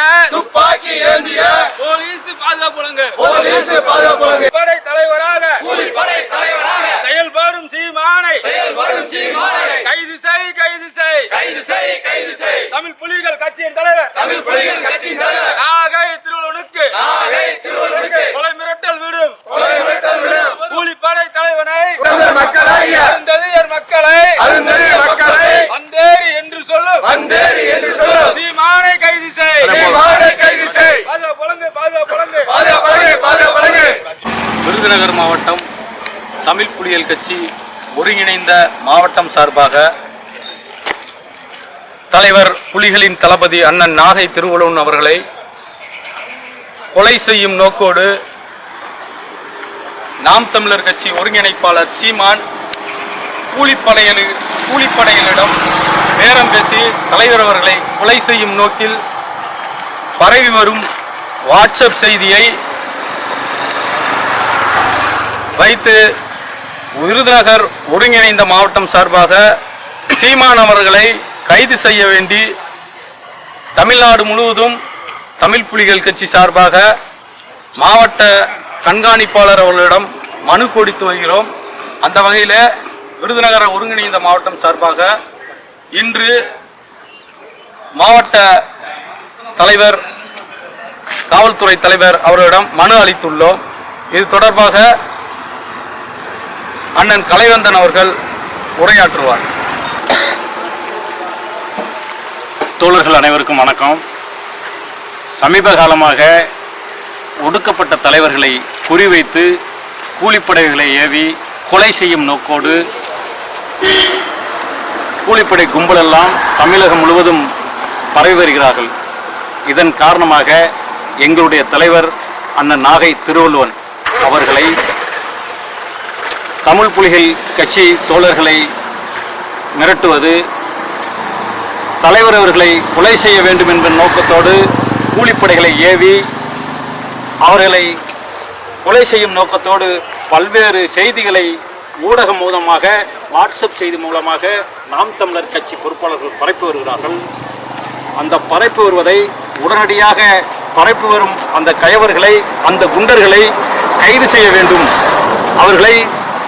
ஏந்திய துப்பாக்கி ஏந்திய போலீஸ் பாதுகாப்பு வழங்கு போலீஸ் பாதுகாப்பு வழங்கு படை தலைவராக கூலிப்படை தலைவராக செயல்படும் சீமானை செயல்படும் சீமானை கைது செய் கைது செய். கைது செய் கைது செய். தமிழ் புலிகள் கட்சியின் தலைவர் தமிழ் புலிகளின் கட்சியின் தலைவர் நாகை திருவள்ளுவனுக்கு நாகை திருவள்ளுவருக்கு கொலை மிரட்டல் விடும் கொலை மிரட்டல் விடும் கூலிப்படை தலைவனை தமிழர் மக்களாகிய அருந்ததியர் மக்களை அருந்ததிய மக்களை அந்தேரி என்று சொல்லும் வந்தேறி என்று சொல்லும் சீமானை கைது செய் சீமானை கைது செய் பாதுகாப்பு வழங்கு பாதுகாப்பு வழங்கு பாதுகாப்பு வழங்கு பாதுகாப்பு வழங்கு விருதுநகர் மாவட்டம் தமிழ் புலிகள் கட்சி ஒருங்கிணைந்த மாவட்டம் சார்பாக தலைவர் புலிகளின் தளபதி அண்ணன் நாகை திருவள்ளுவன் அவர்களை கொலை செய்யும் நோக்கோடு நாம் தமிழர் கட்சி ஒருங்கிணைப்பாளர் சீமான் கூலிப்படையலு கூலிப்படைகளிடம் பேரம் பேசி தலைவர் அவர்களை கொலை செய்யும் நோக்கில் பரவி வரும் வாட்ஸ்அப் செய்தியை வைத்து விருதுநகர் ஒருங்கிணைந்த மாவட்டம் சார்பாக சீமான் அவர்களை கைது செய்ய வேண்டி தமிழ்நாடு முழுவதும் தமிழ் புலிகள் கட்சி சார்பாக மாவட்ட கண்காணிப்பாளர் அவர்களிடம் மனு கொடுத்து வருகிறோம். அந்த வகையில் விருதுநகர ஒருங்கிணைந்த மாவட்டம் சார்பாக இன்று மாவட்ட தலைவர் காவல்துறை தலைவர் அவர்களிடம் மனு அளித்துள்ளோம். இது தொடர்பாக அண்ணன் கலைவந்தன் அவர்கள் உரையாற்றுவார். தோழர்கள் அனைவருக்கும் வணக்கம். சமீப காலமாக ஒடுக்கப்பட்ட தலைவர்களை குறிவைத்து கூலிப்படைகளை ஏவி கொலை செய்யும் நோக்கோடு கூலிப்படை கும்பலெல்லாம் தமிழகம் முழுவதும் பரவி வருகிறார்கள். இதன் காரணமாக எங்களுடைய தலைவர் அண்ணன் நாகை திருவள்ளுவன் அவர்களை தமிழ் புலிகள் கட்சி தோழர்களை மிரட்டுவது தலைவர் அவர்களை கொலை செய்ய வேண்டும் என்ற நோக்கத்தோடு கூலிப்படைகளை ஏவி அவர்களை கொலை செய்யும் நோக்கத்தோடு பல்வேறு செய்திகளை ஊடகம் மூலமாக வாட்ஸ்அப் செய்தி மூலமாக நாம் தமிழர் கட்சி பொறுப்பாளர்கள் பரப்பி வருகிறார்கள். அந்த பரப்பி வருவதை உடனடியாக பரப்பி வரும் அந்த கயவர்களை அந்த குண்டர்களை கைது செய்ய வேண்டும். அவர்களை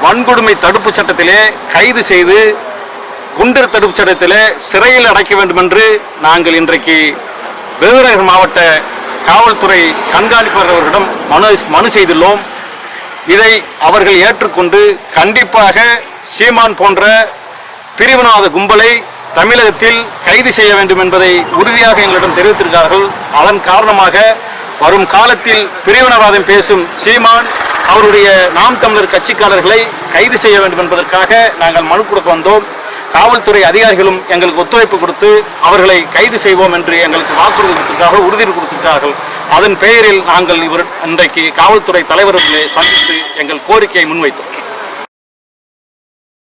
வன்கொடுமை தடுப்பு சட்டத்திலே கைது செய்து குண்டர் தடுப்பு சட்டத்திலே சிறையில் அடைக்க வேண்டும் என்று நாங்கள் இன்றைக்கு விருதுநகர் மாவட்ட காவல்துறை கண்காணிப்பாளர் அவர்களிடம் மனு மனு செய்துள்ளோம். இதை அவர்கள் ஏற்றுக்கொண்டு கண்டிப்பாக சீமான் போன்ற பிரிவினவாத கும்பலை தமிழகத்தில் கைது செய்ய வேண்டும் என்பதை உறுதியாக எங்களிடம் தெரிவித்திருக்கிறார்கள். அதன் காரணமாக வரும் காலத்தில் பிரிவினவாதம் பேசும் சீமான் அவருடைய நாம் தமிழர் கட்சிக்காரர்களை கைது செய்ய வேண்டும் என்பதற்காக நாங்கள் மனு கொடுக்க வந்தோம். காவல்துறை அதிகாரிகளும் எங்களுக்கு ஒத்துழைப்பு கொடுத்து அவர்களை கைது செய்வோம் என்று எங்களுக்கு வாக்குறுதி கொடுத்திருக்கிறார்கள் உறுதி கொடுத்திருக்கிறார்கள் அதன் பெயரில் நாங்கள் இவர் இன்றைக்கு காவல்துறை தலைவர்களை சந்தித்து எங்கள் கோரிக்கையை முன்வைத்தோம்.